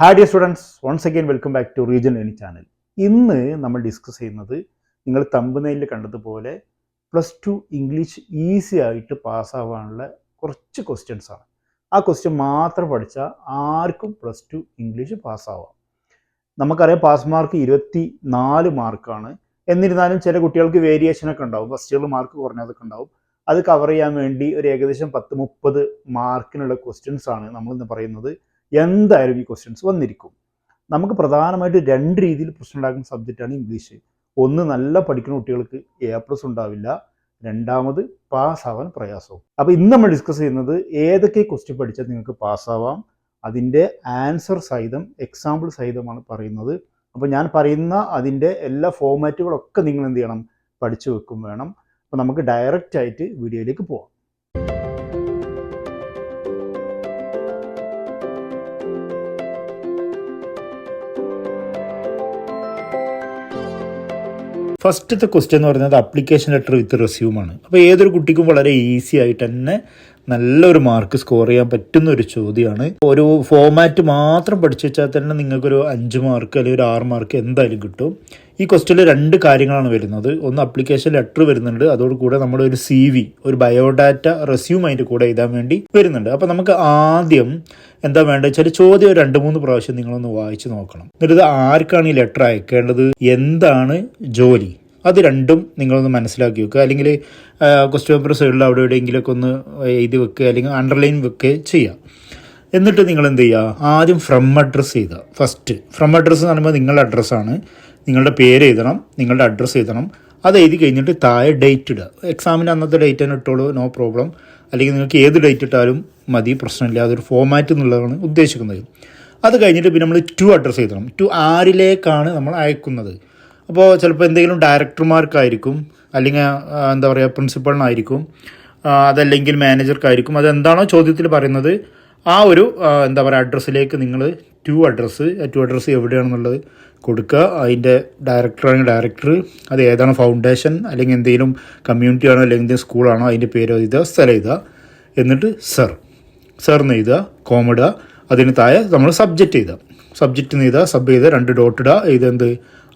Hi dear students once again welcome back to region any channel ഇന്ന് നമ്മൾ discuss ചെയ്യുന്നത് നിങ്ങൾ തമ്പുനയിൽ കണ്ടതുപോലെ പ്ലസ് ടു ഇംഗ്ലീഷ് ഈസി ആയിട്ട് പാസ്സാവാനുള്ള കുറച്ച് ക്വസ്റ്റ്യൻസ് ആണ്. ആ ക്വസ്റ്റ്യൻ മാത്രം പഠിച്ചാൽ ആർക്കും പ്ലസ് ടു ഇംഗ്ലീഷ് പാസ്സാവാം നമുക്കറിയാം പാസ് മാർക്ക് ഇരുപത്തി നാല് മാർക്കാണ് എന്നിരുന്നാലും ചില കുട്ടികൾക്ക് വേരിയേഷനൊക്കെ ഉണ്ടാവും. ഫസ്റ്റ് ഇയറിൽ മാർക്ക് കുറഞ്ഞതൊക്കെ ഉണ്ടാവും. അത് കവർ ചെയ്യാൻ വേണ്ടി ഒരു ഏകദേശം പത്ത് മുപ്പത് മാർക്കിനുള്ള ക്വസ്റ്റ്യൻസ് ആണ് നമ്മളിന്ന് പറയുന്നത്. എന്തായാലും ഈ ക്വസ്റ്റ്യൻസ് വന്നിരിക്കും. നമുക്ക് പ്രധാനമായിട്ട് രണ്ട് രീതിയിൽ പ്രശ്നം ഉണ്ടാക്കുന്ന സബ്ജക്റ്റാണ് ഇംഗ്ലീഷ് ഒന്ന് നല്ല പഠിക്കുന്ന കുട്ടികൾക്ക് എ പ്ലസ് ഉണ്ടാവില്ല. രണ്ടാമത് പാസ്സാവാൻ പ്രയാസവും. അപ്പോൾ ഇന്ന് നമ്മൾ ഡിസ്കസ് ചെയ്യുന്നത് ഏതൊക്കെ ക്വസ്റ്റ്യൻ പഠിച്ചാൽ നിങ്ങൾക്ക് പാസ്സാവാം അതിന്റെ ആൻസർ സഹിതം എക്സാമ്പിൾ സഹിതമാണ് പറയുന്നത്. അപ്പോൾ ഞാൻ പറയുന്ന അതിന്റെ എല്ലാ ഫോമാറ്റുകളൊക്കെ നിങ്ങൾ എന്ത് ചെയ്യണം? പഠിച്ചു വെക്കും വേണം. അപ്പോൾ നമുക്ക് ഡയറക്റ്റ് ആയിട്ട് വീഡിയോയിലേക്ക് പോവാം. ഫസ്റ്റത്തെ ക്വസ്റ്റ്യൻ എന്ന് പറയുന്നത് അപ്ലിക്കേഷൻ ലെറ്റർ വിത്ത് റെസ്യൂമാണ് അപ്പോൾ ഏതൊരു കുട്ടിക്കും വളരെ ഈസി ആയിട്ട് തന്നെ നല്ലൊരു മാർക്ക് സ്കോർ ചെയ്യാൻ പറ്റുന്ന ഒരു ചോദ്യമാണ്. ഒരു ഫോമാറ്റ് മാത്രം പഠിച്ചു വെച്ചാൽ തന്നെ നിങ്ങൾക്കൊരു അഞ്ച് മാർക്ക് അല്ലെങ്കിൽ ഒരു ആറ് മാർക്ക് എന്തായാലും കിട്ടും. ഈ ക്വസ്റ്റ്യനിൽ രണ്ട് കാര്യങ്ങളാണ് വരുന്നത്. ഒന്ന് അപ്ലിക്കേഷൻ ലെറ്റർ വരുന്നുണ്ട്. അതോടുകൂടെ നമ്മുടെ ഒരു സി വി ഒരു ബയോഡാറ്റ റെസ്യൂം അതിന്റെ കൂടെ എഴുതാൻ വേണ്ടി വരുന്നുണ്ട്. അപ്പോൾ നമുക്ക് ആദ്യം എന്താ വേണ്ടത് വെച്ചാൽ ചോദ്യം രണ്ട് മൂന്ന് പ്രാവശ്യം നിങ്ങളൊന്ന് വായിച്ച് നോക്കണം. എന്നിട്ട് ഇത് ആർക്കാണ് ഈ ലെറ്റർ അയക്കേണ്ടത്? എന്താണ് ജോലി? അത് രണ്ടും നിങ്ങളൊന്ന് മനസ്സിലാക്കി വെക്കുക അല്ലെങ്കിൽ ക്വസ്റ്റ്യൻ പേപ്പർ സൈഡിൽ അവിടെ എവിടെയെങ്കിലുമൊക്കെ ഒന്ന് എഴുതി വെക്കുക അല്ലെങ്കിൽ അണ്ടർലൈൻ വെക്കുക ചെയ്യുക എന്നിട്ട് നിങ്ങൾ എന്ത് ചെയ്യുക? ആദ്യം ഫ്രം അഡ്രസ്സ് ചെയ്യുക ഫസ്റ്റ് ഫ്രം അഡ്രസ്സ് എന്ന് പറയുമ്പോൾ നിങ്ങളുടെ അഡ്രസ്സാണ് നിങ്ങളുടെ പേര് എഴുതണം നിങ്ങളുടെ അഡ്രസ്സ് എഴുതണം. അത് എഴുതി കഴിഞ്ഞിട്ട് താഴെ ഡേറ്റ് ഇടുക. എക്സാമിന് അന്നത്തെ ഡേറ്റ് തന്നെ ഇട്ടോളൂ നോ പ്രോബ്ലം അല്ലെങ്കിൽ നിങ്ങൾക്ക് ഏത് ഡേറ്റ് ഇട്ടാലും മതി പ്രശ്നമില്ല. അതൊരു ഫോമാറ്റ് എന്നുള്ളതാണ് ഉദ്ദേശിക്കുന്നത്. അത് കഴിഞ്ഞിട്ട് പിന്നെ നമ്മൾ ടു അഡ്രസ്സ് എഴുതണം. ടു ആരിലേക്കാണ് നമ്മൾ അയക്കുന്നത്? അപ്പോൾ ചിലപ്പോൾ എന്തെങ്കിലും ഡയറക്ടർമാർക്കായിരിക്കും അല്ലെങ്കിൽ എന്താ പറയുക പ്രിൻസിപ്പളിനായിരിക്കും അതല്ലെങ്കിൽ മാനേജർക്കായിരിക്കും. അതെന്താണോ ചോദ്യത്തിൽ പറയുന്നത് ആ ഒരു എന്താ പറയുക അഡ്രസ്സിലേക്ക് നിങ്ങൾ ടു അഡ്രസ്സ് ടു അഡ്രസ്സ് എവിടെയാണെന്നുള്ളത് കൊടുക്കുക. അതിന്റെ ഡയറക്ടറാണെങ്കിൽ ഡയറക്ടർ അത് ഏതാണ് ഫൗണ്ടേഷൻ അല്ലെങ്കിൽ എന്തെങ്കിലും കമ്മ്യൂണിറ്റി ആണോ അല്ലെങ്കിൽ എന്തെങ്കിലും സ്കൂളാണോ അതിന്റെ പേര് എഴുതുക സ്ഥലം എഴുതുക. എന്നിട്ട് സർ സർ എന്ന് എഴുതുക കോമിടുക അതിന് താഴെ നമ്മൾ സബ്ജക്റ്റ് എഴുതുക. സബ്ജക്റ്റ് എന്ന് എഴുതുക സബ് ചെയ്ത് രണ്ട് ഡോട്ട് ഇടുക. ഇതെന്ത്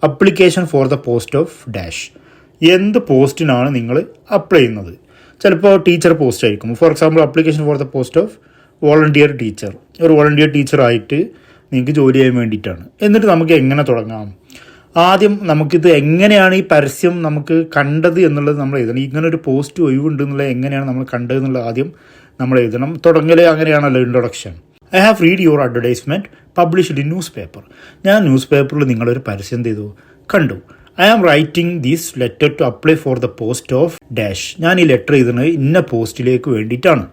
application for the post of dash എന്ത് പോസ്റ്റിനാണ് നിങ്ങൾ അപ്ലൈ ചെയ്യുന്നത്? ചിലപ്പോൾ ടീച്ചർ പോസ്റ്റ് ആയിരിക്കും. For example application for the post of volunteer teacher ഒരു വോളണ്ടിയർ ടീച്ചറായിട്ട് നിങ്ങൾക്ക് ജോലി ചെയ്യാൻ വേണ്ടിയിട്ടാണ്. എന്നിട്ട് നമുക്ക് എങ്ങനെ തുടങ്ങാം? ആദ്യം നമുക്കിത് എങ്ങനെയാണ് ഈ പരസ്യം നമുക്ക് കണ്ടത് എന്നുള്ളത് നമ്മൾ എഴുതണം. ഇങ്ങനെ ഒരു പോസ്റ്റ് ഒഴിവുണ്ട് എന്നുള്ളത് എങ്ങനെയാണ് നമ്മൾ കണ്ടത് എന്നുള്ളത് ആദ്യം നമ്മൾ എഴുതണം. തുടങ്ങൽ അങ്ങനെയാണല്ലോ introduction I have read your advertisement published in newspaper ഞാൻ ന്യൂസ് പേപ്പറിൽ നിങ്ങളൊരു പരസ്യം ചെയ്തു. കണ്ടു. I am writing these letter to apply for the post of dash ഞാൻ ഈ ലെറ്റർ എഴുതുന്നത് ഇന്ന പോസ്റ്റിലേക്ക് വേണ്ടിയിട്ടാണ്.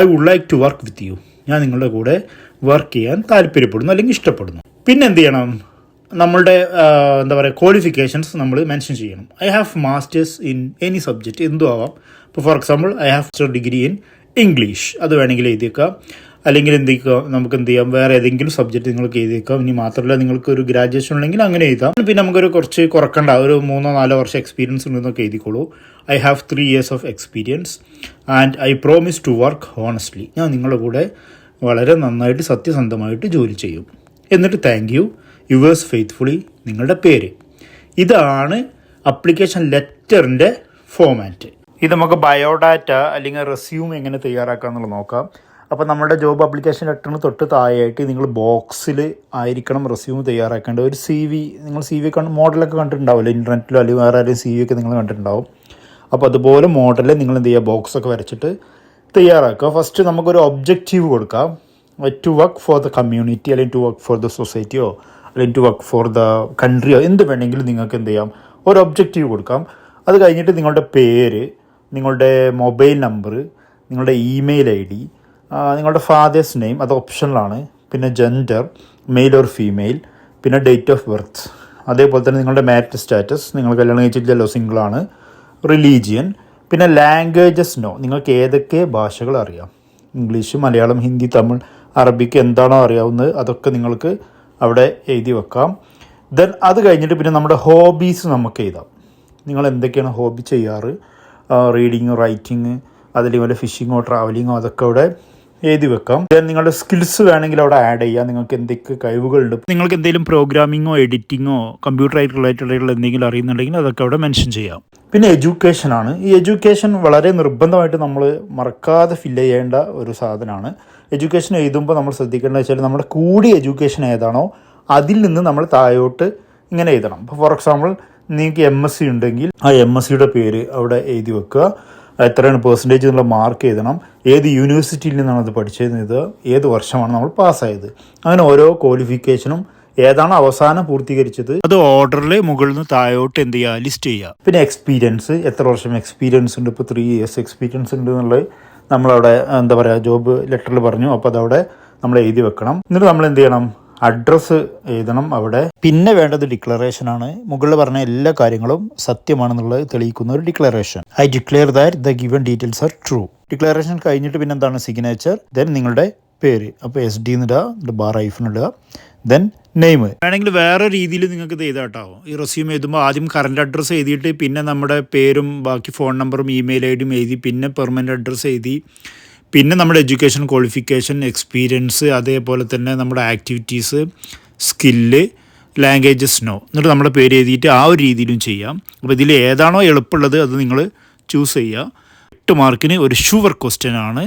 I would like to work with you ഞാൻ നിങ്ങളുടെ കൂടെ വർക്ക് ചെയ്യാൻ താല്പര്യപ്പെടുന്നു അല്ലെങ്കിൽ ഇഷ്ടപ്പെടുന്നു. പിന്നെ എന്ത് ചെയ്യണം നമ്മളുടെ എന്താ പറയുക ക്വാളിഫിക്കേഷൻസ് നമ്മൾ മെൻഷൻ ചെയ്യണം. I have masters in any subject എന്തും ആവാം ഇപ്പോൾ for example I have degree in English അത് വേണമെങ്കിൽ എഴുതിയേക്കാം. അല്ലെങ്കിൽ എന്ത് ചെയ്യുക? നമുക്ക് എന്ത് ചെയ്യാം? വേറെ ഏതെങ്കിലും സബ്ജക്റ്റ് നിങ്ങൾക്ക് എഴുതിയേക്കാം. ഇനി മാത്രമല്ല നിങ്ങൾക്ക് ഒരു ഗ്രാജുവേഷൻ ഉണ്ടെങ്കിൽ അങ്ങനെ എഴുതാം. പിന്നെ നമുക്കൊരു കുറച്ച് കുറക്കണ്ട. ഒരു മൂന്നോ നാലോ വർഷം എക്സ്പീരിയൻസ് ഉണ്ടെന്നൊക്കെ എഴുതിക്കോളൂ. I have three years of experience and I promise to work honestly ഞാൻ നിങ്ങളുടെ കൂടെ വളരെ നന്നായിട്ട് സത്യസന്ധമായിട്ട് ജോലി ചെയ്യും. എന്നിട്ട് താങ്ക് യു യുവേഴ്സ് ഫെയ്ത്ത്ഫുള്ളി നിങ്ങളുടെ പേര്. ഇതാണ് അപ്ലിക്കേഷൻ ലെറ്ററിന്റെ ഫോമാറ്റ് ഇത് നമുക്ക് ബയോഡാറ്റ അല്ലെങ്കിൽ റെസ്യൂം എങ്ങനെ തയ്യാറാക്കാം എന്നുള്ളത് നോക്കാം. അപ്പോൾ നമ്മുടെ ജോബ് അപ്ലിക്കേഷൻ ലെറ്ററിന് തൊട്ട് താഴെയായിട്ട് നിങ്ങൾ ബോക്സിൽ ആയിരിക്കണം റെസ്യൂം തയ്യാറാക്കേണ്ടത്. ഒരു സി വി നിങ്ങൾ സി വി കണ്ട് മോഡലൊക്കെ കണ്ടിട്ടുണ്ടാവില്ല ഇന്റർനെറ്റിലോ അല്ലെങ്കിൽ വേറെ ആരെയും സി വി ഒക്കെ നിങ്ങൾ കണ്ടിട്ടുണ്ടാവും. അപ്പോൾ അതുപോലെ മോഡൽ നിങ്ങൾ എന്ത് ചെയ്യുക? ബോക്സൊക്കെ വരച്ചിട്ട് തയ്യാറാക്കുക. ഫസ്റ്റ് നമുക്കൊരു ഒബ്ജക്റ്റീവ് കൊടുക്കാം. To work for the community അല്ലെങ്കിൽ ടു വർക്ക് ഫോർ ദ സൊസൈറ്റിയോ അല്ലെങ്കിൽ ടു വർക്ക് ഫോർ ദ കൺട്രിയോ എന്ത് വേണമെങ്കിലും നിങ്ങൾക്ക് എന്ത് ചെയ്യാം? ഒരു ഒബ്ജക്റ്റീവ് കൊടുക്കാം. അത് കഴിഞ്ഞിട്ട് നിങ്ങളുടെ പേര് നിങ്ങളുടെ മൊബൈൽ നമ്പർ നിങ്ങളുടെ ഇമെയിൽ ഐ ഡി നിങ്ങളുടെ ഫാദേഴ്സ് നെയിം അത് ഓപ്ഷനിലാണ് പിന്നെ ജെൻഡർ മെയിൽ ഓർ ഫീമെയിൽ പിന്നെ ഡേറ്റ് ഓഫ് ബർത്ത് അതേപോലെ തന്നെ നിങ്ങളുടെ മാരിറ്റ് സ്റ്റാറ്റസ് നിങ്ങൾ കല്യാണം കഴിച്ചിട്ടില്ലല്ലോ സിംഗിളാണ് റിലീജിയൻ പിന്നെ ലാംഗ്വേജസ് നോ നിങ്ങൾക്ക് ഏതൊക്കെ ഭാഷകൾ അറിയാം? ഇംഗ്ലീഷ് മലയാളം ഹിന്ദി തമിഴ് അറബിക്ക് എന്താണോ അറിയാവുന്നത് അതൊക്കെ നിങ്ങൾക്ക് അവിടെ എഴുതി വെക്കാം. ദെൻ അത് കഴിഞ്ഞിട്ട് പിന്നെ നമ്മുടെ ഹോബീസ് നമുക്ക് എഴുതാം. നിങ്ങൾ എന്തൊക്കെയാണ് ഹോബി ചെയ്യാറ്? റീഡിങ് റൈറ്റിങ് അതല്ലെങ്കിൽ വല്ല ഫിഷിങ്ങോ ട്രാവലിങ്ങോ അതൊക്കെ അവിടെ എഴുതി വെക്കാം. ദെൻ നിങ്ങളുടെ സ്കിൽസ് വേണമെങ്കിൽ അവിടെ ആഡ് ചെയ്യാം. നിങ്ങൾക്ക് എന്തൊക്കെ കഴിവുകളുണ്ട്? നിങ്ങൾക്ക് എന്തെങ്കിലും പ്രോഗ്രാമിങ്ങോ എഡിറ്റിങ്ങോ കമ്പ്യൂട്ടറായിട്ട് റിലേറ്റഡ് ആയിട്ടുള്ള എന്തെങ്കിലും അറിയുന്നുണ്ടെങ്കിൽ അതൊക്കെ അവിടെ മെൻഷൻ ചെയ്യാം. പിന്നെ എഡ്യൂക്കേഷൻ ആണ്. ഈ എഡ്യൂക്കേഷൻ വളരെ നിർബന്ധമായിട്ട് നമ്മൾ മറക്കാതെ ഫില്ല് ചെയ്യേണ്ട ഒരു സാധനമാണ്. എഡ്യൂക്കേഷൻ എഴുതുമ്പോൾ നമ്മൾ ശ്രദ്ധിക്കേണ്ടത് വെച്ചാൽ നമ്മുടെ കൂടി എഡ്യൂക്കേഷൻ ഏതാണോ അതിൽ നിന്ന് നമ്മൾ താഴോട്ട് ഇങ്ങനെ എഴുതണം. ഇപ്പോൾ ഫോർ എക്സാമ്പിൾ നിങ്ങൾക്ക് എം എസ് സി ഉണ്ടെങ്കിൽ ആ എം എസ് സിയുടെ പേര് അവിടെ എഴുതി വെക്കുക. എത്രയാണ് പെർസെന്റേജ് എന്നുള്ള മാർക്ക് എഴുതണം. ഏത് യൂണിവേഴ്സിറ്റിയിൽ നിന്നാണ് അത് പഠിച്ചത്? ഏത് വർഷമാണ് നമ്മൾ പാസ്സായത്? അങ്ങനെ ഓരോ ക്വാളിഫിക്കേഷനും ഏതാണ് അവസാനം പൂർത്തീകരിച്ചത്? അത് ഓർഡറിൽ മുകളിൽ നിന്ന് താഴോട്ട് എന്ത് ചെയ്യുക? ലിസ്റ്റ് ചെയ്യുക. പിന്നെ എക്സ്പീരിയൻസ് എത്ര വർഷം എക്സ്പീരിയൻസ് ഉണ്ട്? ഇപ്പോൾ ത്രീ ഇയേഴ്സ് എക്സ്പീരിയൻസ് ഉണ്ട് എന്നുള്ളത് നമ്മളവിടെ എന്താ പറയുക ജോബ് ലെറ്ററിൽ പറഞ്ഞു. അപ്പോൾ അതവിടെ നമ്മൾ എഴുതി വെക്കണം. എന്നിട്ട് നമ്മൾ എന്ത് ചെയ്യണം? അഡ്രസ്സ് എഴുതണം അവിടെ. പിന്നെ വേണ്ടത് ഡിക്ലറേഷൻ ആണ്. മുകളിൽ പറഞ്ഞ എല്ലാ കാര്യങ്ങളും സത്യമാണെന്നുള്ളത് തെളിയിക്കുന്ന ഒരു declaration I declare that the given details are true declaration കഴിഞ്ഞിട്ട് പിന്നെ എന്താണ് സിഗ്നേച്ചർ ദെൻ നിങ്ങളുടെ പേര്. അപ്പോൾ എസ് ഡി എന്നിടുക ബാർ ഐഫിന് ഇടുക ദെൻ നെയിം വേണമെങ്കിൽ വേറെ രീതിയിൽ നിങ്ങൾക്ക് ഇത് എഴുതാട്ടോ ഈ റെസ്യൂം എഴുതുമ്പോൾ ആദ്യം കറണ്ട് അഡ്രസ്സ് എഴുതിയിട്ട് പിന്നെ നമ്മുടെ പേരും ബാക്കി ഫോൺ നമ്പറും ഇമെയിൽ ഐ ഡിയും എഴുതി പിന്നെ പെർമനന്റ് അഡ്രസ്സ് എഴുതി. പിന്നെ നമ്മുടെ എഡ്യൂക്കേഷൻ ക്വാളിഫിക്കേഷൻ എക്സ്പീരിയൻസ് അതേപോലെ തന്നെ നമ്മുടെ ആക്ടിവിറ്റീസ് സ്കില്ല് ലാംഗ്വേജസ് നോ എന്നിട്ട് നമ്മുടെ പേര് എഴുതിയിട്ട് ആ ഒരു രീതിയിലും ചെയ്യാം. അപ്പോൾ ഇതിൽ ഏതാണോ എളുപ്പമുള്ളത് അത് നിങ്ങൾ ചൂസ് ചെയ്യുക. എട്ട് മാർക്കിന് ഒരു ഷുവർ ക്വസ്റ്റ്യൻ ആണ്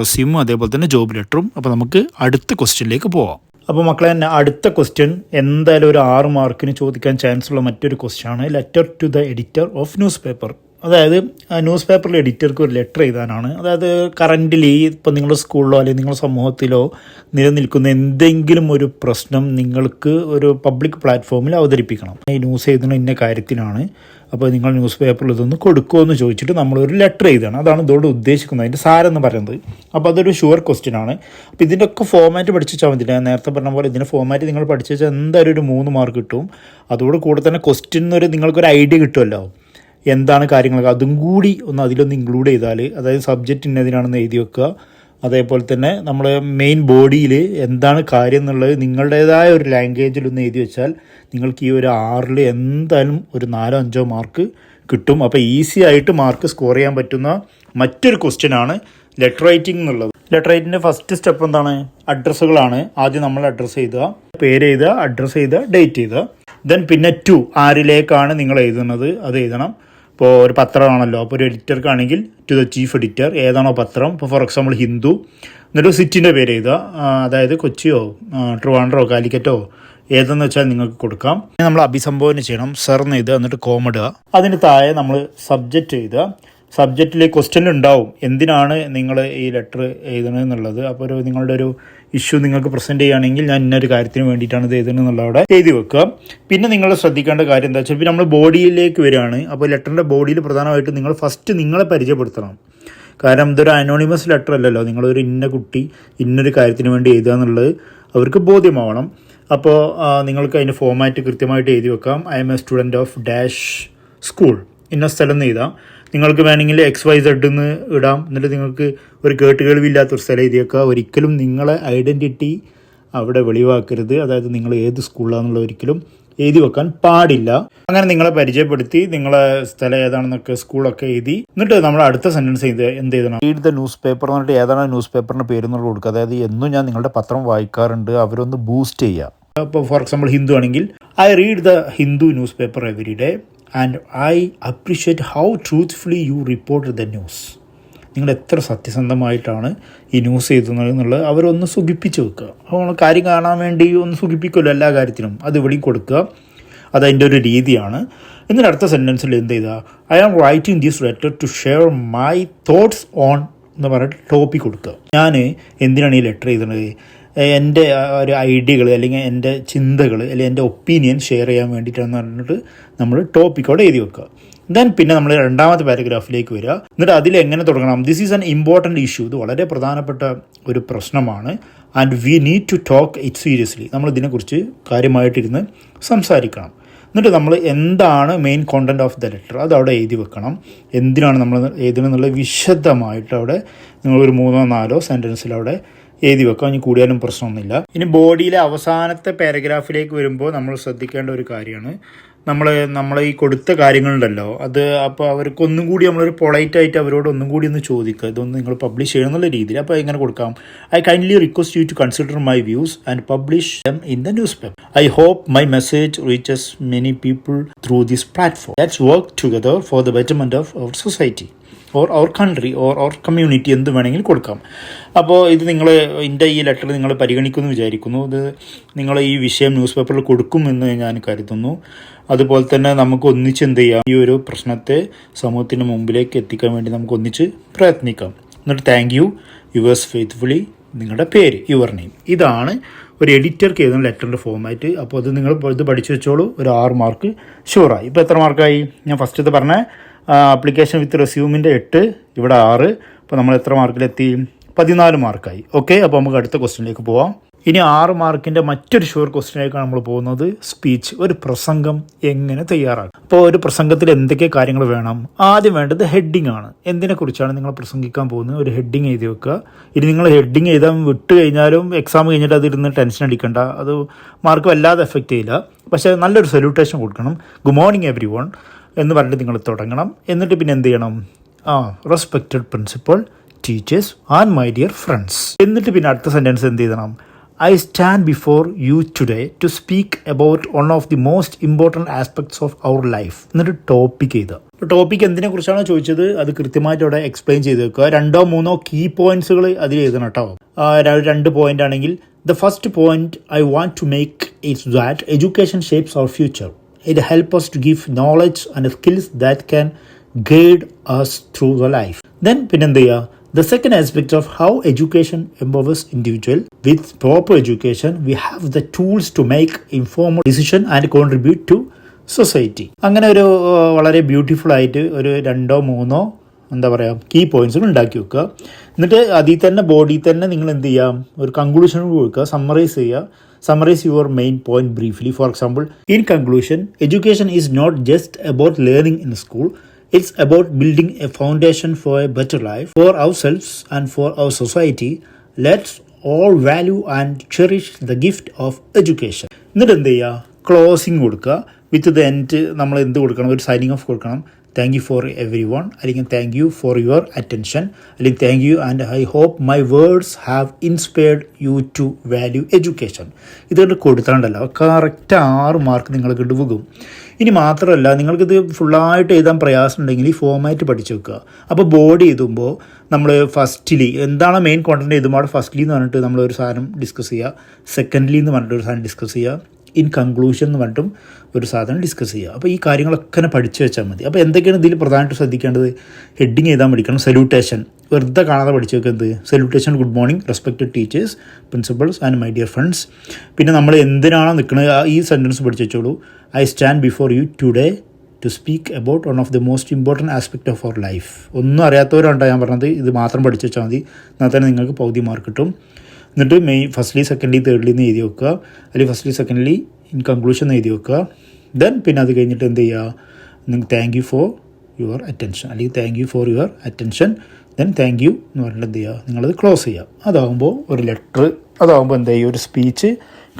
റെസ്യൂമും അതേപോലെ തന്നെ ജോബ് ലെറ്ററും. അപ്പോൾ നമുക്ക് അടുത്ത ക്വസ്റ്റ്യനിലേക്ക് പോവാം. അപ്പോൾ മക്കളെ തന്നെ അടുത്ത ക്വസ്റ്റ്യൻ എന്തായാലും ഒരു ആറ് മാർക്കിന് ചോദിക്കാൻ ചാൻസ് ഉള്ള മറ്റൊരു ക്വസ്റ്റ്യൻ ആണ്. Letter to the editor of newspaper. അതായത് ന്യൂസ് പേപ്പറിൽ എഡിറ്റർക്ക് ഒരു ലെറ്റർ എഴുതാനാണ്. അതായത് കറന്റിലി ഇപ്പം നിങ്ങളുടെ സ്കൂളിലോ അല്ലെങ്കിൽ നിങ്ങളുടെ സമൂഹത്തിലോ നിലനിൽക്കുന്ന എന്തെങ്കിലും ഒരു പ്രശ്നം നിങ്ങൾക്ക് ഒരു പബ്ലിക് പ്ലാറ്റ്ഫോമിൽ അവതരിപ്പിക്കണം. ഈ ന്യൂസ് എഴുതുന്ന ഇന്ന കാര്യത്തിനാണ്. അപ്പോൾ നിങ്ങൾ ന്യൂസ് പേപ്പറിൽ ഇതൊന്ന് കൊടുക്കുമോ എന്ന് ചോദിച്ചിട്ട് നമ്മളൊരു ലെറ്റർ എഴുതുകയാണ്. അതാണ് ഇതോട് ഉദ്ദേശിക്കുന്നത്. അതിന്റെ സാരെന്ന് പറയുന്നത്. അപ്പോൾ അതൊരു ഷുവർ ക്വസ്റ്റ്യൻ ആണ്. അപ്പോൾ ഇതിന്റെ ഒക്കെ പഠിച്ചു വെച്ചാൽ മതി നേരത്തെ പറഞ്ഞ പോലെ ഇതിന്റെ ഫോമാറ്റ് നിങ്ങൾ പഠിച്ചു വെച്ചാൽ എന്തായാലും ഒരു മൂന്ന് മാർക്ക് കിട്ടും. അതോട് കൂടെ തന്നെ ക്വസ്റ്റ്യൻ എന്നൊരു നിങ്ങൾക്കൊരു ഐഡിയ കിട്ടുമല്ലോ എന്താണ് കാര്യങ്ങളൊക്കെ അതും കൂടി ഒന്ന് അതിലൊന്ന് ഇൻക്ലൂഡ് ചെയ്താൽ അതായത് സബ്ജക്റ്റ് ഇന്നതിനാണെന്ന് എഴുതി വെക്കുക. അതേപോലെ തന്നെ നമ്മുടെ മെയിൻ ബോഡിയിൽ എന്താണ് കാര്യം എന്നുള്ളത് നിങ്ങളുടേതായ ഒരു ലാംഗ്വേജിൽ ഒന്ന് എഴുതി വെച്ചാൽ നിങ്ങൾക്ക് ഈ ഒരു ആറിൽ എന്തായാലും ഒരു നാലോ അഞ്ചോ മാർക്ക് കിട്ടും. അപ്പോൾ ഈസി ആയിട്ട് മാർക്ക് സ്കോർ ചെയ്യാൻ പറ്റുന്ന മറ്റൊരു ക്വസ്റ്റ്യൻ ആണ് ലെറ്റർ റൈറ്റിംഗ് എന്നുള്ളത്. ലെറ്റർ റൈറ്റിന്റെ ഫസ്റ്റ് സ്റ്റെപ്പ് എന്താണ്? അഡ്രസ്സുകളാണ് ആദ്യം നമ്മൾ അഡ്രസ്സ് ചെയ്യുക പേര് എഴുതുക അഡ്രസ്സ് എഴുതുക ഡേറ്റ് ചെയ്യുക ദെൻ പിന്നെ ടു ആരിലേക്കാണ് നിങ്ങൾ എഴുതുന്നത്? അത് എഴുതണം. ഇപ്പോൾ ഒരു പത്രമാണല്ലോ. അപ്പോൾ ഒരു എഡിറ്റർക്കാണെങ്കിൽ ടു ദ ചീഫ് എഡിറ്റർ ഏതാണോ പത്രം. ഇപ്പോൾ ഫോർ എക്സാമ്പിൾ ഹിന്ദു. എന്നിട്ട് സിറ്റിന്റെ പേര് എഴുതുക. അതായത് കൊച്ചിയോ ട്രിവാൻഡ്രോ കാലിക്കറ്റോ ഏതെന്ന് വെച്ചാൽ നിങ്ങൾക്ക് കൊടുക്കാം. നമ്മൾ അഭിസംബോധന ചെയ്യണം. സെർന്ന് ചെയ്ത് എന്നിട്ട് കോമിടുക അതിന് താഴെ നമ്മൾ സബ്ജക്റ്റ് എഴുതുക. സബ്ജക്റ്റിൽ ക്വസ്റ്റ്യൻ ഉണ്ടാവും. എന്തിനാണ് നിങ്ങൾ ഈ ലെറ്റർ എഴുതുന്നത് എന്നുള്ളത് അപ്പോൾ ഒരു നിങ്ങളുടെ ഒരു ഇഷ്യൂ നിങ്ങൾക്ക് പ്രസന്റ് ചെയ്യുകയാണെങ്കിൽ ഞാൻ ഇന്നൊരു കാര്യത്തിന് വേണ്ടിയിട്ടാണ് ഇത് എഴുതുന്നത് എന്നുള്ള അവിടെ എഴുതി വെക്കുക. പിന്നെ നിങ്ങൾ ശ്രദ്ധിക്കേണ്ട കാര്യം എന്താ വെച്ചാൽ നമ്മൾ ബോഡിയിലേക്ക് വരികയാണ്. അപ്പോൾ ലെറ്ററിന്റെ ബോഡിയിൽ പ്രധാനമായിട്ട് നിങ്ങൾ ഫസ്റ്റ് നിങ്ങളെ പരിചയപ്പെടുത്തണം. കാരണം ഇതൊരു അനോണിമസ് ലെറ്റർ അല്ലല്ലോ. നിങ്ങളൊരു ഇന്ന കുട്ടി ഇന്നൊരു കാര്യത്തിന് വേണ്ടി എഴുതുക എന്നുള്ളത് അവർക്ക് ബോധ്യമാവണം. അപ്പോൾ നിങ്ങൾക്ക് അതിന്റെ ഫോമാറ്റ് കൃത്യമായിട്ട് എഴുതി വെക്കാം. I am a student of dash school ഇന്ന സ്ഥലം എന്ന് എഴുതാം. നിങ്ങൾക്ക് വേണമെങ്കിൽ എക്സ് വൈ സെഡ് എന്ന് ഇടാം. എന്നിട്ട് നിങ്ങൾക്ക് ഒരു കേട്ടുകേൾവില്ലാത്ത ഒരു സ്ഥലം എഴുതിയേക്കുക. ഒരിക്കലും നിങ്ങളെ ഐഡന്റിറ്റി അവിടെ വെളിവാക്കരുത്. അതായത് നിങ്ങൾ ഏത് സ്കൂളിലാണെന്നുള്ള ഒരിക്കലും എഴുതി വെക്കാൻ പാടില്ല. അങ്ങനെ നിങ്ങളെ പരിചയപ്പെടുത്തി നിങ്ങളെ സ്ഥലം ഏതാണെന്നൊക്കെ സ്കൂളൊക്കെ എഴുതി. എന്നിട്ട് നമ്മൾ അടുത്ത സെന്റൻസ് ചെയ്ത് എന്ത് ചെയ്യണം റീഡ് ദ ന്യൂസ് പേപ്പർ എന്ന് പറഞ്ഞിട്ട് ഏതാണ് ന്യൂസ് പേപ്പറിന്റെ പേര് എന്നുള്ളത് കൊടുക്കുക. അതായത് എന്നും ഞാൻ നിങ്ങളുടെ പത്രം വായിക്കാറുണ്ട്. അവരൊന്ന് ബൂസ്റ്റ് ചെയ്യുക. അപ്പോൾ ഫോർ എക്സാമ്പിൾ ഹിന്ദു ആണെങ്കിൽ I read the Hindu newspaper every day and I appreciate how truthfully you report the news നിങ്ങൾ എത്ര സത്യസന്ധമായിട്ടാണ് ഈ ന്യൂസ് എഴുതുന്നത് എന്നുള്ളത് അവരൊന്ന് സുഖിപ്പിച്ച് വെക്കുക. അപ്പോൾ കാര്യം കാണാൻ വേണ്ടി ഒന്ന് സുഖിപ്പിക്കുമല്ലോ എല്ലാ കാര്യത്തിനും അത് ഇവിടെയും കൊടുക്കുക. അതതിന്റെ ഒരു രീതിയാണ്. എന്നിട്ട് അടുത്ത സെന്റൻസിൽ എന്ത് ചെയ്താൽ I am writing this letter to share my thoughts on എന്ന് പറഞ്ഞിട്ട് ടോപ്പിക് കൊടുക്കുക. ഞാൻ എന്തിനാണ് ഈ ലെറ്റർ എഴുതുന്നത്? എന്റെ ഒരു ഐഡിയകൾ അല്ലെങ്കിൽ എന്റെ ചിന്തകൾ അല്ലെങ്കിൽ എന്റെ ഒപ്പീനിയൻ ഷെയർ ചെയ്യാൻ വേണ്ടിയിട്ടാണെന്ന് പറഞ്ഞിട്ട് നമ്മൾ ടോപ്പിക്കോടെ എഴുതി വെക്കുക. ദെൻ പിന്നെ നമ്മൾ രണ്ടാമത്തെ പാരഗ്രാഫിലേക്ക് വരിക. എന്നിട്ട് അതിൽ എങ്ങനെ തുടങ്ങണം? This is an important issue ഇത് വളരെ പ്രധാനപ്പെട്ട ഒരു പ്രശ്നമാണ്. And we need to talk it seriously നമ്മൾ ഇതിനെക്കുറിച്ച് കാര്യമായിട്ടിരുന്ന് സംസാരിക്കണം. എന്നിട്ട് നമ്മൾ എന്താണ് main content of the letter അത് അവിടെ എഴുതി വെക്കണം. എന്തിനാണ് നമ്മൾ എഴുതണമെന്നുള്ള വിശദമായിട്ട് അവിടെ ഒരു മൂന്നോ നാലോ സെന്റൻസിൽ അവിടെ എഴുതി വെക്കാം. ഇനി കൂടിയാലും പ്രശ്നമൊന്നുമില്ല. ഇനി ബോഡിയിലെ അവസാനത്തെ പാരഗ്രാഫിലേക്ക് വരുമ്പോൾ നമ്മൾ ശ്രദ്ധിക്കേണ്ട ഒരു കാര്യമാണ്. നമ്മൾ നമ്മൾ ഈ കൊടുത്ത കാര്യങ്ങളുണ്ടല്ലോ. അത് അപ്പോൾ അവർക്ക് ഒന്നും കൂടി നമ്മളൊരു പൊളൈറ്റ് ആയിട്ട് അവരോട് ഒന്നും കൂടി ഒന്ന് ചോദിക്കുക. ഇതൊന്ന് നിങ്ങൾ പബ്ലിഷ് ചെയ്യണം എന്നുള്ള രീതിയിൽ അപ്പോൾ എങ്ങനെ കൊടുക്കാം. I kindly request you to consider my views and publish them in the newspaper I hope my message reaches many people through this platform let's work together for the betterment of our society or our country or our community എന്ത് വേണമെങ്കിലും കൊടുക്കാം. അപ്പോൾ ഇത് നിങ്ങൾ എന്റെ ഈ letter നിങ്ങൾ പരിഗണിക്കുമെന്ന് വിചാരിക്കുന്നു. ഇത് നിങ്ങൾ ഈ വിഷയം ന്യൂസ് പേപ്പറിൽ കൊടുക്കുമെന്ന് ഞാൻ കരുതുന്നു. അതുപോലെ തന്നെ നമുക്ക് ഒന്നിച്ച് എന്ത് ചെയ്യാം? ഈ ഒരു പ്രശ്നത്തെ സമൂഹത്തിന് മുമ്പിലേക്ക് എത്തിക്കാൻ വേണ്ടി നമുക്ക് ഒന്നിച്ച് പ്രയത്നിക്കാം. എന്നിട്ട് താങ്ക് യു യുവേഴ്സ് ഫെയ്ത്ത്ഫുള്ളി നിങ്ങളുടെ പേര് യുവർ നെയിം ഇതാണ് ഒരു എഡിറ്റർക്ക് എഴുതുന്ന ലെറ്ററിന്റെ ഫോമാറ്റ് അപ്പോൾ അത് നിങ്ങൾ ഇത് പഠിച്ചു വെച്ചോളൂ. ഒരു ആറ് മാർക്ക് ഷുവറായി ഇപ്പോൾ എത്ര മാർക്കായി ഞാൻ ഫസ്റ്റ് ഇത് പറഞ്ഞ ആപ്ലിക്കേഷൻ വിത്ത് റെസ്യൂമിന്റെ എട്ട് ഇവിടെ ആറ്. അപ്പോൾ നമ്മൾ എത്ര മാർക്കിലെത്തി പതിനാല് മാർക്കായി ഓക്കെ അപ്പോൾ നമുക്ക് അടുത്ത ക്വസ്റ്റ്യനിലേക്ക് പോവാം. ഇനി ആറ് മാർക്കിന്റെ മറ്റൊരു ഷുവർ ക്വസ്റ്റ്യനിലേക്കാണ് നമ്മൾ പോകുന്നത്. സ്പീച്ച് ഒരു പ്രസംഗം എങ്ങനെ തയ്യാറാക്കും? അപ്പോൾ ഒരു പ്രസംഗത്തിൽ എന്തൊക്കെ കാര്യങ്ങൾ വേണം? ആദ്യം വേണ്ടത് ഹെഡിങ് ആണ്. എന്തിനെക്കുറിച്ചാണ് നിങ്ങൾ പ്രസംഗിക്കാൻ പോകുന്നത്? ഒരു ഹെഡിങ് എഴുതി വെക്കുക. ഇനി നിങ്ങൾ ഹെഡിങ് എഴുതാൻ വിട്ട് കഴിഞ്ഞാലും എക്സാം കഴിഞ്ഞിട്ട് അതിരുന്ന് ടെൻഷൻ അടിക്കണ്ട. അത് മാർക്ക് വല്ലാതെ എഫക്റ്റ് ചെയ്യില്ല. പക്ഷേ നല്ലൊരു സൊല്യൂട്ടേഷൻ കൊടുക്കണം. ഗുഡ് മോർണിംഗ് എവറി വൺ എന്ന് പറഞ്ഞിട്ട് നിങ്ങൾ തുടങ്ങണം. എന്നിട്ട് പിന്നെ എന്ത് ചെയ്യണം? ആ respected principal teachers and my dear friends എന്നിട്ട് പിന്നെ അടുത്ത സെന്റൻസ് എന്ത് ചെയ്യണം I stand before you today to speak about one of the most important aspects of our life എന്നിട്ട് ടോപ്പിക് ചെയ്ത് ടോപ്പിക് എന്തിനെ കുറിച്ചാണോ ചോദിച്ചത്? അത് കൃത്യമായിട്ട് അവിടെ എക്സ്പ്ലെയിൻ ചെയ്ത് വെക്കുക. രണ്ടോ മൂന്നോ കീ പോയിന്റ്സുകൾ അതിൽ എഴുതണം കേട്ടോ രണ്ട് പോയിന്റ് ആണെങ്കിൽ the first point I want to make it's that education shapes our future it helps us to give knowledge and skills that can guide us through the life then Pinandaya, the second aspect of how education empowers individual with proper education we have the tools to make informed decision and contribute to society അങ്ങനെ ഒരു വളരെ beautiful ആയിട്ട് ഒരു രണ്ടോ മൂന്നോ എന്താ പറയുക key പോയിന്റ്സുകൾ ഉണ്ടാക്കി വെക്കുക എന്നിട്ട് അതിൽ തന്നെ ബോഡിയിൽ തന്നെ നിങ്ങൾ എന്ത് ചെയ്യാം ഒരു കൺക്ലൂഷൻ കൊടുക്കുക സമ്മറൈസ് ചെയ്യുക summarize your main point briefly. For example, in conclusion, education is not just about learning in school, it's about building a foundation for a better life for ourselves and for our society. Let's all value and cherish the gift of education. എന്നിട്ട് എന്ത് ചെയ്യുക closing കൊടുക്കുക with the end നമ്മൾ എന്ത് കൊടുക്കണം ഒരു signing off thank you for everyone അല്ലെങ്കിൽ thank you for your attention അല്ലെങ്കിൽ thank you and I hope my words have inspired you to value education ഇതുകൊണ്ട് കൊടുത്താണ്ടല്ലോ കറക്റ്റ് ആറ് മാർക്ക് നിങ്ങൾക്ക് പോകും. ഇനി മാത്രമല്ല നിങ്ങൾക്കിത് ഫുള്ളായിട്ട് എഴുതാൻ പ്രയാസം ഉണ്ടെങ്കിൽ ഈ ഫോമാറ്റ് പഠിച്ചു വെക്കുക. അപ്പോൾ ബോർഡ് എഴുതുമ്പോൾ നമ്മൾ ഫസ്റ്റിലി എന്താണ് മെയിൻ കോണ്ടന്റ് എഴുതുമ്പോൾ ഫസ്റ്റിലി എന്ന് പറഞ്ഞിട്ട് നമ്മളൊരു സാധനം ഡിസ്കസ് ചെയ്യുക. സെക്കൻഡ്ലി എന്ന് പറഞ്ഞിട്ട് ഒരു സാധനം ഡിസ്കസ് ചെയ്യുക. ഇൻ കൺക്ലൂഷൻ എന്ന് പറഞ്ഞിട്ടും ഒരു സാധനം ഡിസ്കസ് ചെയ്യുക. അപ്പോൾ ഈ കാര്യങ്ങളൊക്കെ തന്നെ പഠിച്ചു വെച്ചാൽ മതി. അപ്പോൾ എന്തൊക്കെയാണ് ഇതിൽ പ്രധാനമായിട്ട് ശ്രദ്ധിക്കേണ്ടത്? ഹെഡിങ് ചെയ്താൽ പഠിക്കണം. സല്യൂട്ടേഷൻ വെറുതെ കാണാതെ പഠിച്ചു വെക്കുന്നത് salutation good morning respected teachers principals and my dear friends പിന്നെ നമ്മൾ എന്തിനാണോ നിൽക്കുന്നത്? ഈ സെന്റൻസ് പഠിച്ചു വെച്ചോളൂ. I stand before you today to speak about one of the most important aspect of our life ഒന്നും അറിയാത്തവരുണ്ടോ? ഞാൻ പറഞ്ഞത് ഇത് മാത്രം പഠിച്ചു വെച്ചാൽ മതി. എന്നാൽ തന്നെ നിങ്ങൾക്ക് പൗതി മാർക്ക് കിട്ടും. എന്നിട്ട് മെയ് ഫസ്റ്റ്ലി സെക്കൻഡ്ലി തേർഡ്ലി എന്ന് എഴുതി വെക്കുക. അല്ലെങ്കിൽ ഫസ്റ്റ്ലി സെക്കൻഡ്ലി ഇൻ കൺക്ലൂഷൻ എഴുതി വെക്കുക. ദെൻ പിന്നെ അത് കഴിഞ്ഞിട്ട് എന്ത് ചെയ്യുക? നിങ്ങൾക്ക് thank you for your attention അല്ലെങ്കിൽ thank you for your attention then thank you എന്ന് പറഞ്ഞിട്ട് എന്ത് ചെയ്യുക? നിങ്ങളത് ക്ലോസ് ചെയ്യുക. അതാകുമ്പോൾ ഒരു ലെറ്റർ അതാകുമ്പോൾ എന്താ ഈ ഒരു സ്പീച്ച്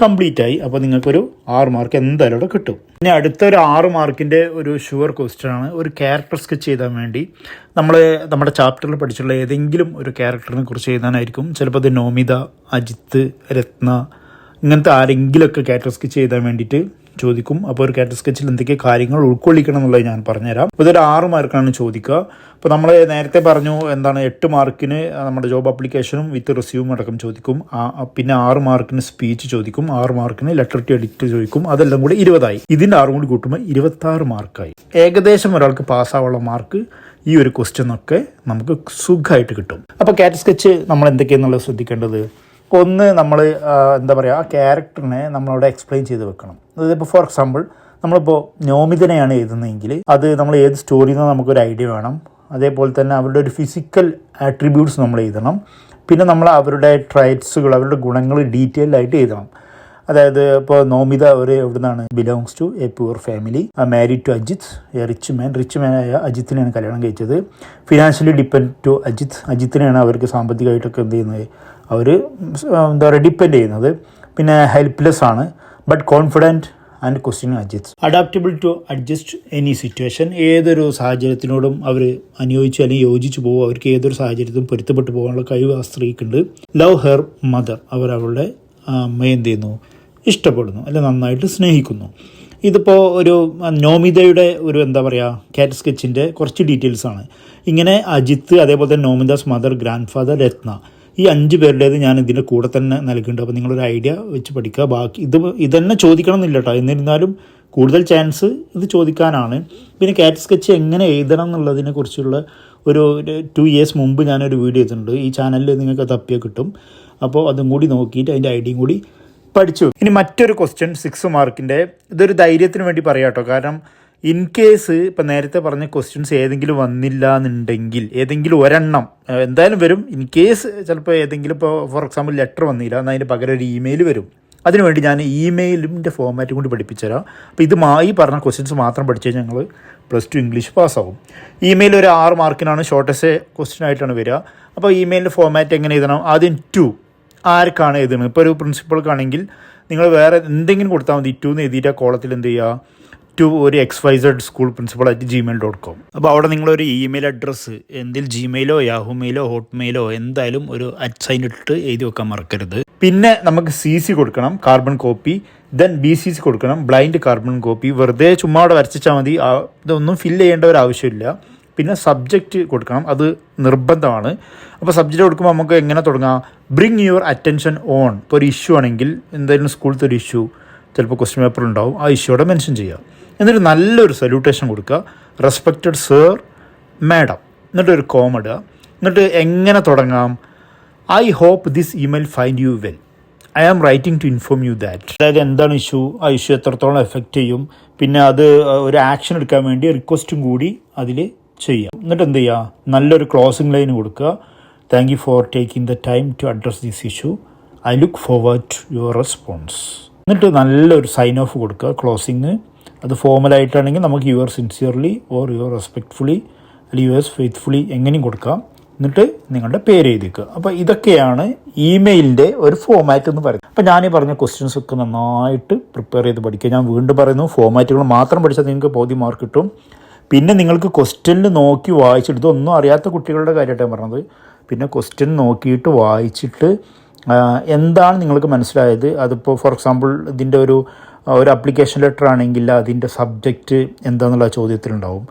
കംപ്ലീറ്റ് ആയി. അപ്പോൾ നിങ്ങൾക്കൊരു ആറ് മാർക്ക് എന്തായാലും അവിടെ കിട്ടും. ഇനി അടുത്ത ഒരു ആറ് മാർക്കിന്റെ ഒരു ഷുവർ ക്വസ്റ്റ്യൻ ആണ്. ഒരു ക്യാരക്ടർ സ്കെച്ച് ചെയ്താൻ വേണ്ടി നമ്മൾ നമ്മുടെ ചാപ്റ്ററിൽ പഠിച്ചുള്ള ഏതെങ്കിലും ഒരു ക്യാരക്ടറിനെ കുറിച്ച് എഴുതാനായിരിക്കും. ചിലപ്പോൾ അത് നോമിത അജിത്ത് രത്ന ഇങ്ങനത്തെ ആരെങ്കിലുമൊക്കെ ക്യാരക്ടർ സ്കെച്ച് ചെയ്താൻ വേണ്ടിയിട്ട് ചോദിക്കും. അപ്പോൾ ഒരു ക്യാരക്ടർ സ്കെച്ചിൽ എന്തൊക്കെ കാര്യങ്ങൾ ഉൾക്കൊള്ളിക്കണം എന്നുള്ളത് ഞാൻ പറഞ്ഞുതരാം. ഇതൊരു ആറ് മാർക്കാണ് ചോദിക്കുക. അപ്പോൾ നമ്മൾ നേരത്തെ പറഞ്ഞു എന്താണ് എട്ട് മാർക്കിന് നമ്മുടെ ജോബ് ആപ്ലിക്കേഷനും വിത്ത് റിസ്യൂവും അടക്കം ചോദിക്കും. പിന്നെ ആറ് മാർക്കിന് സ്പീച്ച് ചോദിക്കും. ആറ് മാർക്കിന് ലെറ്റർ ടു എഡിറ്റ് ചോദിക്കും. അതെല്ലാം കൂടി ഇരുപതായി. ഇതിന്റെ ആറും കൂടി കൂട്ടുമ്പോൾ ഇരുപത്തി ആറ് മാർക്കായി ഏകദേശം ഒരാൾക്ക് പാസ്സാവുള്ള മാർക്ക് ഈ ഒരു ക്വസ്റ്റ്യൻ ഒക്കെ നമുക്ക് സുഖമായിട്ട് കിട്ടും. അപ്പോൾ കാറ്റ് സ്കെച്ച് നമ്മൾ എന്തൊക്കെയാണെന്നുള്ളത് ശ്രദ്ധിക്കേണ്ടത്? ഒന്ന് നമ്മൾ എന്താ പറയുക ആ ക്യാരക്ടറിനെ നമ്മളവിടെ എക്സ്പ്ലെയിൻ ചെയ്ത് വെക്കണം. അതിപ്പോൾ ഫോർ എക്സാമ്പിൾ നമ്മളിപ്പോൾ നോമിതനെയാണ് എഴുതുന്നതെങ്കിൽ അത് നമ്മൾ ഏത് സ്റ്റോറിയിൽ നിന്ന് നമുക്കൊരു ഐഡിയ വേണം. അതേപോലെ തന്നെ അവരുടെ ഒരു ഫിസിക്കൽ ആട്രിബ്യൂട്ട്സ് നമ്മൾ എഴുതണം. പിന്നെ നമ്മൾ അവരുടെ ട്രൈറ്റ്സുകൾ അവരുടെ ഗുണങ്ങൾ ഡീറ്റെയിൽഡായിട്ട് എഴുതണം. അതായത് ഇപ്പോൾ നോമിത അവർ എവിടുന്നാണ്? Belongs to a poor family married to Ajith a rich man rich man ആയ അജിത്തിനെയാണ് കല്യാണം കഴിച്ചത്. ഫിനാൻഷ്യലി ഡിപ്പെൻഡ് ടു അജിത്ത് അജിത്തിനെയാണ് അവർക്ക് സാമ്പത്തികമായിട്ടൊക്കെ എന്ത് ചെയ്യുന്നത്? അവർ എന്താ പറയുക ഡിപ്പെൻഡ് ചെയ്യുന്നത്. പിന്നെ ഹെൽപ്ലെസ് ആണ്. But confident and question Ajith adaptable to adjust any situation ഏതൊരു സാഹചര്യത്തിനോടും അവർ അനുയോജിച്ച് അല്ലെങ്കിൽ യോജിച്ച് പോകും അവർക്ക് ഏതൊരു സാഹചര്യത്തിലും പൊരുത്തപ്പെട്ടു പോകാനുള്ള കഴിവ് ആ സ്ത്രീക്കുണ്ട് ലവ് ഹെർ മദർ അവർ അവളുടെ അമ്മ എന്ത് ചെയ്യുന്നു? ഇഷ്ടപ്പെടുന്നു അല്ലെ നന്നായിട്ട് സ്നേഹിക്കുന്നു. ഇതിപ്പോൾ ഒരു നോമിതയുടെ ഒരു എന്താ പറയുക കാറ്റ് സ്കെച്ചിന്റെ കുറച്ച് ഡീറ്റെയിൽസ് ആണ്. ഇങ്ങനെ അജിത്ത് അതേപോലെ തന്നെ Nomita's mother grandfather Ratna ഈ അഞ്ച് പേരുടേത് ഞാൻ ഇതിന്റെ കൂടെ തന്നെ നൽകുന്നുണ്ട് അപ്പോൾ നിങ്ങളൊരു ഐഡിയ വെച്ച് പഠിക്കുക. ബാക്കി ഇത് ഇതന്നെ ചോദിക്കണം എന്നില്ല കേട്ടോ എന്നിരുന്നാലും കൂടുതൽ ചാൻസ് ഇത് ചോദിക്കാനാണ്. പിന്നെ കാറ്റ് സ്കെച്ച് എങ്ങനെ എഴുതണം എന്നുള്ളതിനെ കുറിച്ചുള്ള ഒരു ടു ഇയേഴ്സ് മുമ്പ് ഞാനൊരു വീഡിയോ ചെയ്തിട്ടുണ്ട്. ഈ ചാനലിൽ നിങ്ങൾക്ക് തപ്പിയ കിട്ടും. അപ്പോൾ അതും കൂടി നോക്കിയിട്ട് അതിന്റെ ഐഡിയയും കൂടി പഠിച്ചു. ഇനി മറ്റൊരു ക്വസ്റ്റ്യൻ സിക്സ് മാർക്കിന്റെ ഇതൊരു ധൈര്യത്തിന് വേണ്ടി പറയാം കേട്ടോ കാരണം ഇൻ കേസ് ഇപ്പം നേരത്തെ പറഞ്ഞ ക്വസ്റ്റ്യൻസ് ഏതെങ്കിലും വന്നില്ല എന്നുണ്ടെങ്കിൽ ഏതെങ്കിലും ഒരെണ്ണം എന്തായാലും വരും. ഇൻ കേസ് ചിലപ്പോൾ ഏതെങ്കിലും ഇപ്പോൾ ഫോർ എക്സാമ്പിൾ ലെറ്റർ വന്നില്ല എന്നാൽ അതിന് പകരം ഒരു ഇമെയിൽ വരും. അതിനുവേണ്ടി ഞാൻ ഇമെയിലിന്റെ ഫോമാറ്റും കൂടി പഠിപ്പിച്ചുതരാം. അപ്പോൾ ഇത് ഈ പറഞ്ഞ ക്വസ്റ്റ്യൻസ് മാത്രം പഠിച്ചു കഴിഞ്ഞാൽ ഞങ്ങൾ പ്ലസ് ടു ഇംഗ്ലീഷ് പാസ്സാവും ഇമെയിൽ ഒരു ആറ് മാർക്കിനാണ് ഷോർട്ടസ്റ്റ് ക്വസ്റ്റ്യൻ ആയിട്ടാണ് വരിക. അപ്പോൾ ഇമെയിലിന്റെ ഫോമാറ്റ് എങ്ങനെ എഴുതണം? ആദ്യം ടു ആർക്കാണ് എഴുതുന്നത് ഇപ്പോൾ ഒരു പ്രിൻസിപ്പൾക്കാണെങ്കിൽ നിങ്ങൾ വേറെ എന്തെങ്കിലും കൊടുത്താൽ മതി. ടു എന്ന് എഴുതിയിട്ട് ആ കോളത്തിൽ എന്ത് ചെയ്യുക? ടു ഒരു X Y Z school principal at Gmail dot com അപ്പോൾ അവിടെ നിങ്ങളൊരു ഇമെയിൽ അഡ്രസ്സ് എന്തിൽ ജിമെയിലോ യാഹു മെയിലോ ഹോട്ട് മെയിലോ എന്തായാലും ഒരു അറ്റ് സൈൻ ഇട്ടിട്ട് എഴുതി വെക്കാൻ മറക്കരുത്. പിന്നെ നമുക്ക് സി സി കൊടുക്കണം carbon copy then B C C കൊടുക്കണം ബ്ലൈൻഡ് കാർബൺ കോപ്പി വെറുതെ ചുമ്മാ അവിടെ വരച്ചാൽ മതി. ഇതൊന്നും ഫില്ല് ചെയ്യേണ്ട ഒരു ആവശ്യമില്ല. പിന്നെ സബ്ജക്റ്റ് കൊടുക്കണം. അത് നിർബന്ധമാണ്. അപ്പോൾ സബ്ജക്റ്റ് കൊടുക്കുമ്പോൾ നമുക്ക് എങ്ങനെ തുടങ്ങാം? ബ്രിങ് യുവർ അറ്റൻഷൻ ഓൺ ഇപ്പോൾ ഒരു ഇഷ്യൂ ആണെങ്കിൽ എന്തായാലും സ്കൂളിലത്തെ ഒരു ഇഷ്യൂ ചിലപ്പോൾ ക്വസ്റ്റ്യൻ പേപ്പർ ഉണ്ടാവും. ആ ഇഷ്യൂടെ മെൻഷൻ ചെയ്യുക എന്നിട്ട് നല്ലൊരു സല്യൂട്ടേഷൻ കൊടുക്കുക. റെസ്പെക്റ്റഡ് സർ മാഡം എന്നിട്ട് ഒരു കോം ഇടുക. എന്നിട്ട് എങ്ങനെ തുടങ്ങാം? I hope this email find you well I am writing to inform you that അതായത് എന്താണ് ഇഷ്യൂ ആ ഇഷ്യൂ എത്രത്തോളം എഫക്റ്റ് ചെയ്യും? പിന്നെ അത് ഒരു ആക്ഷൻ എടുക്കാൻ വേണ്ടി റിക്വസ്റ്റും കൂടി അതിൽ ചെയ്യാം. എന്നിട്ട് എന്ത് ചെയ്യുക നല്ലൊരു ക്ലോസിംഗ് ലൈൻ കൊടുക്കുക. Thank you for taking the time to address this issue I look forward to your response എന്നിട്ട് നല്ലൊരു സൈൻ ഓഫ് കൊടുക്കുക ക്ലോസിങ് അത് ഫോമലായിട്ടാണെങ്കിൽ നമുക്ക് your sincerely or your respectfully അല്ലെങ്കിൽ യുവേഴ്സ് ഫെയ്ത്ത്ഫുള്ളി എങ്ങനെയും കൊടുക്കാം. എന്നിട്ട് നിങ്ങളുടെ പേര് എഴുതിക്കുക. അപ്പോൾ ഇതൊക്കെയാണ് ഇമെയിലിന്റെ ഒരു ഫോമാറ്റ് എന്ന് പറയുന്നത്. അപ്പോൾ ഞാൻ ഈ പറഞ്ഞ ക്വസ്റ്റ്യൻസ് ഒക്കെ നന്നായിട്ട് പ്രിപ്പയർ ചെയ്ത് പഠിക്കുക. ഞാൻ വീണ്ടും പറയുന്നു ഫോമാറ്റുകൾ മാത്രം പഠിച്ചാൽ നിങ്ങൾക്ക് പകുതി മാർക്ക് കിട്ടും. പിന്നെ നിങ്ങൾക്ക് ക്വസ്റ്റ്യനിൽ നോക്കി വായിച്ചിട്ട് ഇതൊന്നും അറിയാത്ത കുട്ടികളുടെ കാര്യമായിട്ട് ഞാൻ പറഞ്ഞത്. പിന്നെ ക്വസ്റ്റ്യൻ നോക്കിയിട്ട് വായിച്ചിട്ട് എന്താണ് നിങ്ങൾക്ക് മനസ്സിലായത്? അതിപ്പോൾ ഫോർ എക്സാമ്പിൾ ഇതിന്റെ ഒരു ഒരു അപ്ലിക്കേഷൻ ലെറ്റർ ആണെങ്കിൽ അതിന്റെ സബ്ജക്റ്റ് എന്താണെന്നുള്ള ചോദ്യത്തിലുണ്ടാവും.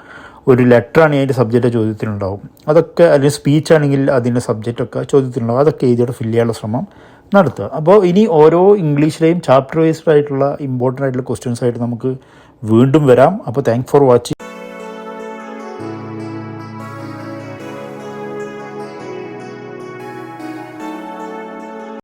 ഒരു ലെറ്റർ ആണെങ്കിൽ അതിന്റെ സബ്ജക്റ്റ് ചോദ്യത്തിലുണ്ടാവും. അതൊക്കെ അല്ലെങ്കിൽ സ്പീച്ച് ആണെങ്കിൽ അതിന്റെ സബ്ജക്റ്റൊക്കെ ചോദ്യത്തിലുണ്ടാവും. അതൊക്കെ എഴുതിയിട്ട് ഫില്ല് ചെയ്യാനുള്ള ശ്രമം നടത്തുക. അപ്പോൾ ഇനി ഓരോ ഇംഗ്ലീഷിലെയും ചാപ്റ്റർ വൈസ്ഡ് ആയിട്ടുള്ള ഇമ്പോർട്ടന്റ് ആയിട്ടുള്ള ക്വസ്റ്റ്യൻസ് ആയിട്ട് നമുക്ക് വീണ്ടും വരാം. അപ്പോൾ താങ്ക് ഫോർ വാച്ചിങ്